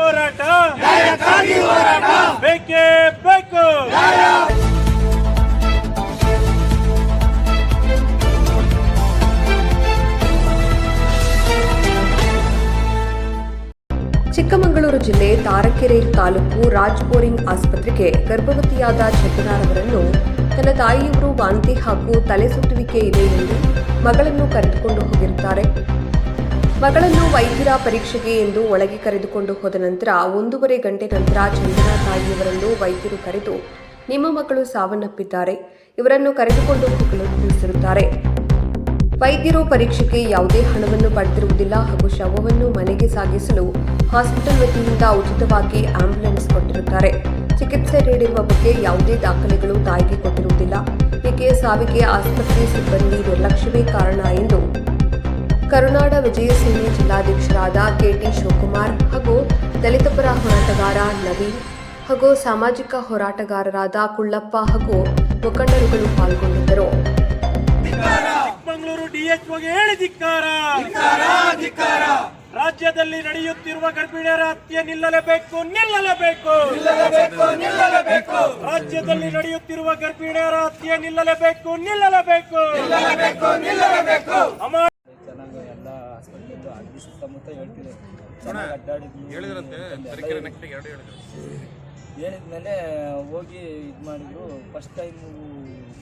ಹೋರಾಟ. ಬೇಕೇ ಬೇಕು. ಚಿಕ್ಕಮಗಳೂರು ಜಿಲ್ಲೆ ತಾರಕೆರೆ ತಾಲೂಕು ರಾಜ್ ಬೋರಿಂಗ್ ಆಸ್ಪತ್ರೆಗೆ ಗರ್ಭವತಿಯಾದ ಚಂದನಾರವರನ್ನು ತನ್ನ ತಾಯಿಯವರು ವಾಂತಿ ಹಾಗೂ ತಲೆ ಸುತ್ತುವಿಕೆ ಇದೆ ಎಂದು ಮಗಳನ್ನು ಕರೆದುಕೊಂಡು ಹೋಗಿರುತ್ತಾರೆ. ಮಗಳನ್ನು ವೈದ್ಯರ ಪರೀಕ್ಷೆಗೆ ಎಂದು ಒಳಗೆ ಕರೆದುಕೊಂಡು ಹೋದ ನಂತರ ಒಂದೂವರೆ ಗಂಟೆ ನಂತರ ಚಂದನ ತಾಯಿಯವರನ್ನು ವೈದ್ಯರು ಕರೆದು, ನಿಮ್ಮ ಮಕ್ಕಳು ಸಾವನ್ನಪ್ಪಿದ್ದಾರೆ. ಇವರನ್ನು ಕರೆದುಕೊಂಡು ಹೋಗಲು ತಿಳಿಸಿರುತ್ತಾರೆ. ವೈದ್ಯರು ಪರೀಕ್ಷೆಗೆ ಯಾವುದೇ ಹಣವನ್ನು ಪಡೆದಿರುವುದಿಲ್ಲ ಹಾಗೂ ಶವವನ್ನು ಮನೆಗೆ ಸಾಗಿಸಲು ಹಾಸ್ಪಿಟಲ್ ವತಿಯಿಂದ ಉಚಿತವಾಗಿ ಆಂಬ್ಯುಲೆನ್ಸ್ ಕೊಟ್ಟಿರುತ್ತಾರೆ. ಚಿಕಿತ್ಸೆ ನೀಡಿರುವ ಬಗ್ಗೆ ಯಾವುದೇ ದಾಖಲೆಗಳು ತಾಯಿಗೆ ಕೊಟ್ಟಿರುವುದಿಲ್ಲ. ಈಕೆಯ ಸಾವಿಗೆ ಆಸ್ಪತ್ರೆ ಸಿಬ್ಬಂದಿ ನಿರ್ಲಕ್ಷ್ಯವೇ ಕಾರಣ ಎಂದು ಕರುನಾಡ ವಿಜಯ ಸೇನೆ ಜಿಲ್ಲಾಧ್ಯಕ್ಷರಾದ ಕೆಟಿ ಶಿವಕುಮಾರ್ ಹಾಗೂ ದಲಿತ ಪರ ಹೋರಾಟಗಾರ ನವೀನ್ ಹಾಗೂ ಸಾಮಾಜಿಕ ಹೋರಾಟಗಾರರಾದ ಕುಳ್ಳಪ್ಪ ಹಾಗೂ ಮುಖಂಡರುಗಳು ಪಾಲ್ಗೊಂಡಿದ್ದರು. ಚಿಕ್ಕಮಗಳೂರು ಡಿಎಚ್ಒಗೆ ಹೇಳಿ ಧಿಕ್ಕಾರ. ರಾಜ್ಯದಲ್ಲಿ ನಡೆಯುತ್ತಿರುವ ಗರ್ಭಿಣಿಯರ ಹತ್ಯೆ ನಿಲ್ಲಲೇಬೇಕು ನಿಲ್ಲಲೇಬೇಕು. ನಿಲ್ಲಲೇಬೇಕು ರಾಜ್ಯದಲ್ಲಿ ನಡೆಯುತ್ತಿರುವ ಗರ್ಭಿಣಿಯರ ಹತ್ಯೆ ನಿಲ್ಲಲೇಬೇಕು ನಿಲ್ಲಲೇಬೇಕು. ನಿಲ್ಲಲೇಬೇಕು ಹಾಸ್ಪಿಟ್ಲಿಂದ ಅಲ್ಲಿ ಸುತ್ತಮುತ್ತ ಹೇಳ್ತಿದೆ ಚೆನ್ನಾಗಿ ಅಡ್ಡಾಡಿದ್ವಿ. ಹೇಳಿದ್ಮೇಲೆ ಹೋಗಿ ಇದು ಮಾಡಿದ್ರು. ಫಸ್ಟ್ ಟೈಮು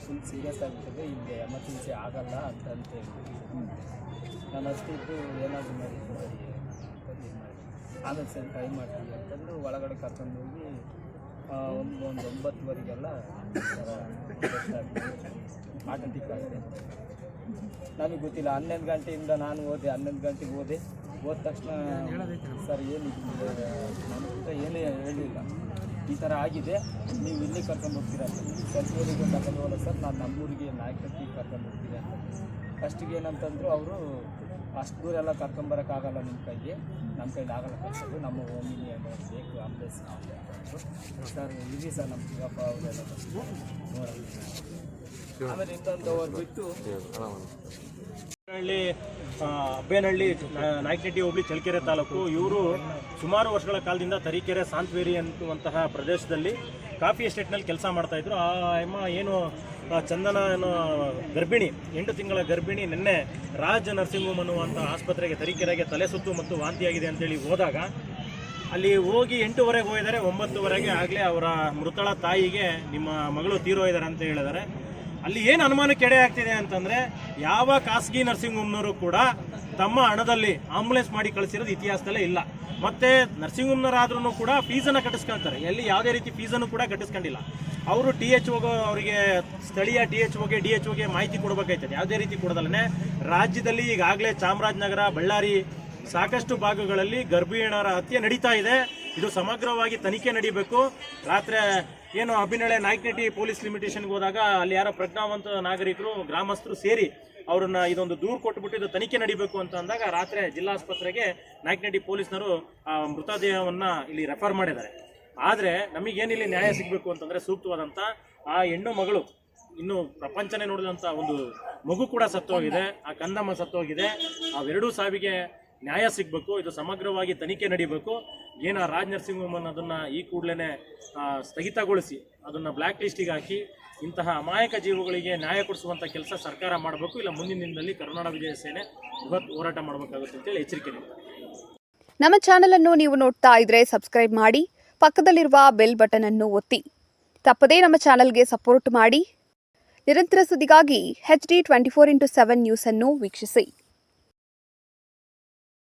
ಫುಲ್ ಸೀರಿಯಸ್ ಆಗ್ತದೆ ಇಲ್ಲಿ ಎಮರ್ಜೆನ್ಸಿ ಆಗಲ್ಲ ಅಂತ ಅಂತ ಹೇಳಿದ್ರು ನಾನು ಅಷ್ಟಿದ್ದು ಏನಾದರೂ ಮಾಡಿ ಆಮೇಲೆ ಸರಿ ಟ್ರೈ ಮಾಡ್ತೀವಿ ಅಂತಂದು ಒಳಗಡೆ ಕರ್ಕೊಂಡು ಹೋಗಿ ಒಂದು ಒಂದು ಒಂಬತ್ತುವರೆಗೆಲ್ಲ ಆಟೋಟಿಕ್ ಆಗಿದೆ ನನಗೆ ಗೊತ್ತಿಲ್ಲ. ಹನ್ನೊಂದು ಗಂಟೆಯಿಂದ ನಾನು ಹೋದೆ ಹನ್ನೊಂದು ಗಂಟೆಗೆ ಹೋದೆ ಹೋದ ತಕ್ಷಣ ಸರ್ ಏನು ನನಗಿಂತ ಏನೂ ಹೇಳಿಲ್ಲ. ಈ ಥರ ಆಗಿದೆ. ನೀವು ಇಲ್ಲಿ ಕರ್ಕೊಂಡು ಹೋಗ್ತೀರಾ? ಸರ್ಕಾರಿಗೆ ಕರ್ಕೊಂಡು ಹೋಗಲ್ಲ ಸರ್. ನಾನು ನಮ್ಮೂರಿಗೆ ನಾಯಕಟ್ಟಿಗೆ ಕರ್ಕೊಂಡು ಹೋಗ್ತೀನಿ. ಅಂತ ಫಸ್ಟಿಗೆ ಏನಂತಂದ್ರು ಅವರು, ಅಷ್ಟು ದೂರ ಎಲ್ಲ ಕರ್ಕೊಂಬರೋಕ್ಕಾಗಲ್ಲ ನಿಮ್ಮ ಕೈಗೆ. ನಮ್ಮ ಕೈಲಿ ಆಗಲ್ಲ ಕಳಿಸೋದು ನಮ್ಮ ಅನ್ನೋ ಬೇಕು ಆಂಬುಲೆನ್ಸ್ ಸರ್, ಇಲ್ಲಿ ಸರ್ ನಮ್ಮ ಚಿಕ್ಕಪ್ಪ ಅವರೆಲ್ಲ ನೋಡೋಣ ಬಿಟ್ಟು ಹಳ್ಳಿ ಅಬ್ಬೇನಹಳ್ಳಿ ನಾಯಕನಟ್ಟಿ ಹೋಬಳಿ ಚಳ್ಳಕೆರೆ ತಾಲೂಕು, ಇವರು ಸುಮಾರು ವರ್ಷಗಳ ಕಾಲದಿಂದ ತರೀಕೆರೆ, ಸಾಂತ್ವೇರಿ ಅನ್ನುವಂತಹ ಪ್ರದೇಶದಲ್ಲಿ ಕಾಫಿ ಎಸ್ಟೇಟ್ನಲ್ಲಿ ಕೆಲಸ ಮಾಡ್ತಾ ಇದ್ರು. ಆ, ಅಮ್ಮ ಏನು ಚಂದನ ಅನ್ನೋ ಗರ್ಭಿಣಿ, ಎಂಟು ತಿಂಗಳ ಗರ್ಭಿಣಿ ನಿನ್ನೆ ರಾಜ ನರ್ಸಿಂಗ್ ಹೋಮ್ ಅನ್ನುವಂಥ ಆಸ್ಪತ್ರೆಗೆ, ತರೀಕೆರೆಗೆ ತಲೆ ಸುತ್ತು ಮತ್ತು ವಾಂತಿಯಾಗಿದೆ ಅಂತೇಳಿ ಹೋದಾಗ ಅಲ್ಲಿ ಹೋಗಿ ಎಂಟೂವರೆಗೆ ಹೋಗಿದ್ದಾರೆ ಒಂಬತ್ತುವರೆಗೆ ಆಗಲೇ ಅವರ ಮೃತಳ ತಾಯಿಗೆ ನಿಮ್ಮ ಮಗಳು ತೀರೋಗಿದ್ದಾರೆ ಅಂತ ಹೇಳಿದ್ದಾರೆ. ಅಲ್ಲಿ ಏನು ಅನುಮಾನಕ್ಕೆ ಎಡೆ ಆಗ್ತಿದೆ ಅಂತಂದ್ರೆ ಯಾವ ಖಾಸಗಿ ನರ್ಸಿಂಗ್ ಹೋಮ್ನವರು ಕೂಡ ತಮ್ಮ ಹಣದಲ್ಲಿ ಆಂಬುಲೆನ್ಸ್ ಮಾಡಿ ಕಳಿಸಿರೋದು ಇತಿಹಾಸದಲ್ಲೇ ಇಲ್ಲ. ಮತ್ತೆ ನರ್ಸಿಂಗ್ ಹೋಮ್ನವರಾದ್ರೂ ಕೂಡ ಫೀಸನ್ನು ಕಟ್ಟಿಸ್ಕೊಳ್ತಾರೆ ಎಲ್ಲಿ ಯಾವುದೇ ರೀತಿ ಫೀಸನ್ನು ಕೂಡ ಕಟ್ಟಿಸ್ಕೊಂಡಿಲ್ಲ. ಅವರು ಟಿ ಎಚ್ ಓಗೆ ಅವರಿಗೆ ಸ್ಥಳೀಯ ಟಿ ಎಚ್ ಓಗೆ ಡಿ ಎಚ್ ಓಗೆ ಮಾಹಿತಿ ಕೊಡಬೇಕಾಯ್ತದೆ. ಯಾವುದೇ ರೀತಿ ಕೊಡೋದಲ್ಲೇ ರಾಜ್ಯದಲ್ಲಿ ಈಗಾಗಲೇ ಚಾಮರಾಜನಗರ, ಬಳ್ಳಾರಿ ಸಾಕಷ್ಟು ಭಾಗಗಳಲ್ಲಿ ಗರ್ಭಿಣರ ಹತ್ಯೆ ನಡೀತಾ ಇದೆ. ಇದು ಸಮಗ್ರವಾಗಿ ತನಿಖೆ ನಡೀಬೇಕು. ರಾತ್ರಿ ಏನು ಅಭಿನಳೆ ನಾಯ್ಕನಟಿ ಪೊಲೀಸ್ ಲಿಮಿಟೇಷನ್ಗೆ ಹೋದಾಗ ಅಲ್ಲಿ ಯಾರೋ ಪ್ರಜ್ಞಾವಂತ ನಾಗರಿಕರು, ಗ್ರಾಮಸ್ಥರು ಸೇರಿ ಅವ್ರನ್ನ ಇದೊಂದು ದೂರು ಕೊಟ್ಬಿಟ್ಟು ಇದು ತನಿಖೆ ನಡೀಬೇಕು ಅಂತ ಅಂದಾಗ ರಾತ್ರಿ ಜಿಲ್ಲಾಸ್ಪತ್ರೆಗೆ ನಾಯಕನಹಟ್ಟಿ ಪೊಲೀಸ್ನವರು ಆ ಮೃತದೇಹವನ್ನ ಇಲ್ಲಿ ರೆಫರ್ ಮಾಡಿದ್ದಾರೆ. ಆದರೆ ನಮಗೇನಿಲ್ಲಿ ನ್ಯಾಯ ಸಿಗಬೇಕು ಅಂತಂದ್ರೆ ಸೂಕ್ತವಾದಂಥ ಆ ಹೆಣ್ಣು ಮಗಳು ಇನ್ನು ಪ್ರಪಂಚನೇ ನೋಡಿದಂಥ ಒಂದು ಮಗು ಕೂಡ ಸತ್ತೋಗಿದೆ, ಆ ಕಂದಮ್ಮ ಸತ್ತೋಗಿದೆ. ಅವೆರಡೂ ಸಾವಿಗೆ ನ್ಯಾಯ ಸಿಗಬೇಕು, ಇದು ಸಮಗ್ರವಾಗಿ ತನಿಖೆ ನಡೀಬೇಕು. ಏನು ರಾಜ್ ನರ್ಸಿಂಗ್ ಅದನ್ನು ಈ ಕೂಡಲೇ ಸ್ಥಗಿತಗೊಳಿಸಿ, ಅದನ್ನು ಬ್ಲ್ಯಾಕ್ ಲಿಸ್ಟಿಗೆ ಹಾಕಿ, ಇಂತಹ ಅಮಾಯಕ ಜೀವಗಳಿಗೆ ನ್ಯಾಯ ಕೊಡಿಸುವಂಥ ಕೆಲಸ ಸರ್ಕಾರ ಮಾಡಬೇಕು, ಇಲ್ಲ ಮುಂದಿನ ದಿನದಲ್ಲಿ ಕರ್ನಾಟಕ ವಿಜಯ ಸೇನೆ ಬೃಹತ್ ಹೋರಾಟ ಮಾಡಬೇಕಾಗುತ್ತೆ ಅಂತೇಳಿ ಎಚ್ಚರಿಕೆ ನಮ್ಮ ಚಾನೆಲ್ ಅನ್ನು ನೀವು ನೋಡ್ತಾ ಇದ್ರೆ ಸಬ್ಸ್ಕ್ರೈಬ್ ಮಾಡಿ, ಪಕ್ಕದಲ್ಲಿರುವ ಬೆಲ್ ಬಟನ್ ಅನ್ನು ಒತ್ತಿ, ತಪ್ಪದೇ ನಮ್ಮ ಚಾನಲ್ಗೆ ಸಪೋರ್ಟ್ ಮಾಡಿ. ನಿರಂತರ ಸುದ್ದಿಗಾಗಿ H D twenty four into seven news ಅನ್ನು ವೀಕ್ಷಿಸಿ.